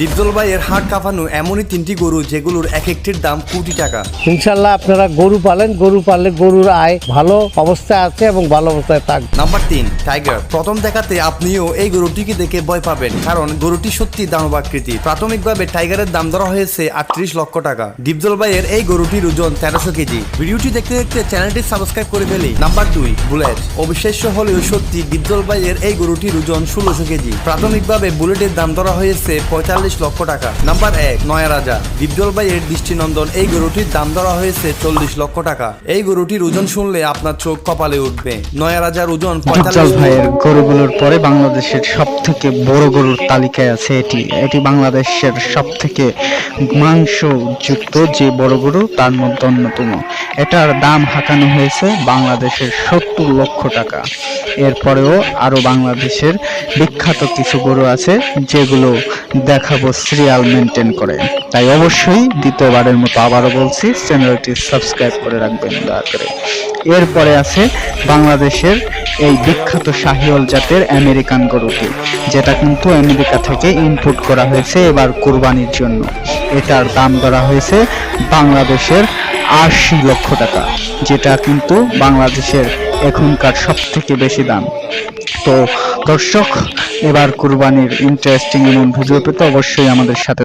ডিপজল ভাইয়ের হাট কাঁপানো এমনই তিনটি গরু যেগুলোর এক একটির দাম কোটি টাকা। ইনশাল্লাহ আপনারা গরু পালেন গরু পাললে গরুর আয় ভালো অবস্থায় আছে এবং ভালো অবস্থায় থাকবে নাম্বার তিন টাইগার প্রথম দেখাতে আপনিও এই গরুটিকে দেখে ভয় পাবেন কারণ গরুটি সত্যি দানবাকৃতি। প্রাথমিকভাবে টাইগারের দাম ধরা হয়েছে আটত্রিশ লক্ষ টাকা। ডিপজল ভাইয়ের এই গরুটির ওজন তেরোশো কেজি। ভিডিওটি দেখতে দেখতে চ্যানেলটি সাবস্ক্রাইব করে ফেলি। নাম্বার দুই বুলেট। অবিশ্বাস্য হলেও সত্যি ডিপজল ভাইয়ের এই গরুটির ওজন ষোলোশো কেজি। প্রাথমিকভাবে বুলেটের দাম ধরা হয়েছে পঁয়তাল্লিশ লক্ষ টাকা। নাম্বার এক নয়া রাজা ডিপজল ভাইয়ের দৃষ্টিনন্দন এই গরুটির দাম ধরা হয়েছে চল্লিশ লক্ষ টাকা। এই গরুটির ওজন শুনলে আপনার চোখ কপালে উঠবে। নয়া রাজার ওজন পঁয়তাল্লিশ ভাইয়ের গরুগুলোর পরে বাংলাদেশের সব থেকে বড় গরুর তালিকায় আছে এটি। এটি বাংলাদেশের সব থেকে মাংস যুক্ত যে বড় গরু তার মধ্যে অন্যতম। এটার দাম হাঁকানো হয়েছে বাংলাদেশের সত্তর লক্ষ টাকা। এরপরেও আরও বাংলাদেশের বিখ্যাত কিছু গরু আছে যেগুলো দেখাবো সিরিয়াল মেনটেন করে। তাই অবশ্যই দ্বিতীয়বারের মতো আবারও বলছি চ্যানেলটি সাবস্ক্রাইব করে রাখবেন, দয়া করে। এরপরে আছে বাংলাদেশের এই বিখ্যাত শাহিওল জাতের আমেরিকান গরুটি, যেটা কিন্তু আমেরিকা থেকে ইম্পোর্ট করা হয়েছে এবার কুরবানির জন্য। এটার দাম ধরা হয়েছে বাংলাদেশের আশি লক্ষ টাকা, যেটা কিন্তু বাংলাদেশের এখনকার সব থেকে বেশি দাম। তো দর্শক, এবার কুরবানির ইন্টারেস্টিং এমন ভিডিও পেতে অবশ্যই আমাদের সাথে